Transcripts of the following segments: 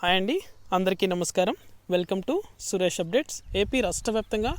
Hi అండి. అందరికీ నమస్కారం. Welcome to Suresh updates. AP రాష్ట్ర వ్యాప్తంగా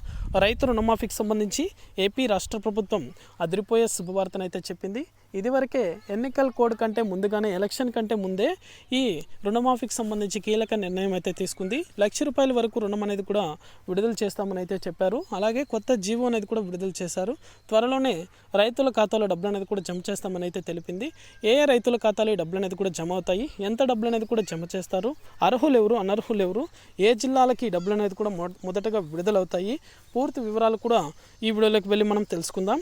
రైతు రుణమాఫీకి సంబంధించి ఏపీ రాష్ట్ర ప్రభుత్వం అదిరిపోయే శుభవార్తనైతే చెప్పింది. ఇదివరకే ఎన్నికల కోడ్ కంటే ముందుగానే ఎలక్షన్ కంటే ముందే ఈ రుణమాఫీకి సంబంధించి కీలక నిర్ణయం అయితే తీసుకుంది. లక్ష రూపాయల వరకు రుణం అనేది కూడా విడుదల చేస్తామని అయితే చెప్పారు. అలాగే కొత్త జీవో అనేది కూడా విడుదల చేశారు. త్వరలోనే రైతుల ఖాతాలో డబ్బులు అనేది కూడా జమ చేస్తామని అయితే తెలిపింది. ఏ రైతుల ఖాతాలో ఈ డబ్బులు అనేది కూడా జమ అవుతాయి? ఎంత డబ్బులు అనేది కూడా జమ చేస్తారు? అర్హులు ఎవరు అనర్హులు ఎవరు ఏ జిల్లాలకి ఈ డబ్బులు అనేది కూడా మొ- మొదటగా విడుదలవుతాయి? పూర్తి వివరాలు కూడా ఈ వీడియోలోకి వెళ్ళి మనం తెలుసుకుందాం.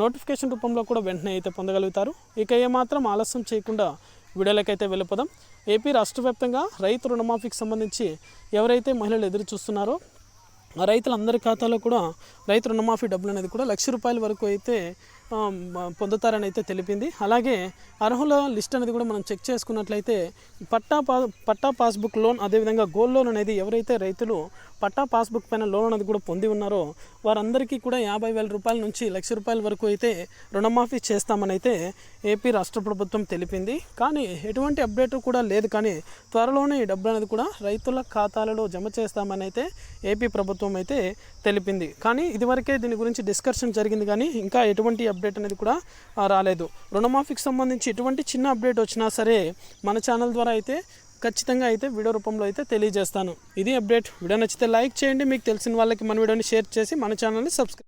నోటిఫికేషన్ రూపంలో కూడా వెంటనే అయితే పొందగలుగుతారు. ఇక ఏమాత్రం ఆలస్యం చేయకుండా వీడియోలకైతే వెళ్ళిపోదాం. ఏపీ రాష్ట్ర వ్యాప్తంగా రైతు రుణమాఫీకి సంబంధించి ఎవరైతే మహిళలు ఎదురు చూస్తున్నారో ఆ రైతులందరి ఖాతాలో కూడా రైతు రుణమాఫీ డబ్బులు అనేది కూడా లక్ష రూపాయల వరకు అయితే పొందుతారని అయితే తెలిపింది. అలాగే అర్హుల లిస్ట్ అనేది కూడా మనం చెక్ చేసుకున్నట్లయితే పట్టా పా పట్టా పాస్బుక్ లోన్ అదేవిధంగా గోల్డ్ లోన్ అనేది ఎవరైతే రైతులు పట్టా పాస్బుక్ పైన లోన్ అనేది కూడా పొంది ఉన్నారో వారందరికీ కూడా యాభై వేల రూపాయల నుంచి లక్ష రూపాయల వరకు అయితే రుణమాఫీ చేస్తామని అయితే ఏపీ రాష్ట్ర ప్రభుత్వం తెలిపింది. కానీ ఎటువంటి అప్డేట్ కూడా లేదు. కానీ త్వరలోనే ఈ డబ్బులు అనేది కూడా రైతుల ఖాతాలలో జమ చేస్తామని అయితే ఏపీ ప్రభుత్వం అయితే తెలిపింది. కానీ ఇదివరకే దీని గురించి డిస్కషన్ జరిగింది. కానీ ఇంకా ఎటువంటి అప్డేట్ అనేది కూడా రాలేదు. రుణమాఫీకి సంబంధించి ఎటువంటి చిన్న అప్డేట్ వచ్చినా సరే మన ఛానల్ ద్వారా అయితే ఖచ్చితంగా అయితే వీడియో రూపంలో అయితే తెలియజేస్తాను. ఇది అప్డేట్ వీడియో నచ్చితే లైక్ చేయండి. మీకు తెలిసిన వాళ్ళకి మన వీడియోని షేర్ చేసి మన ఛానల్ని సబ్స్క్రైబ్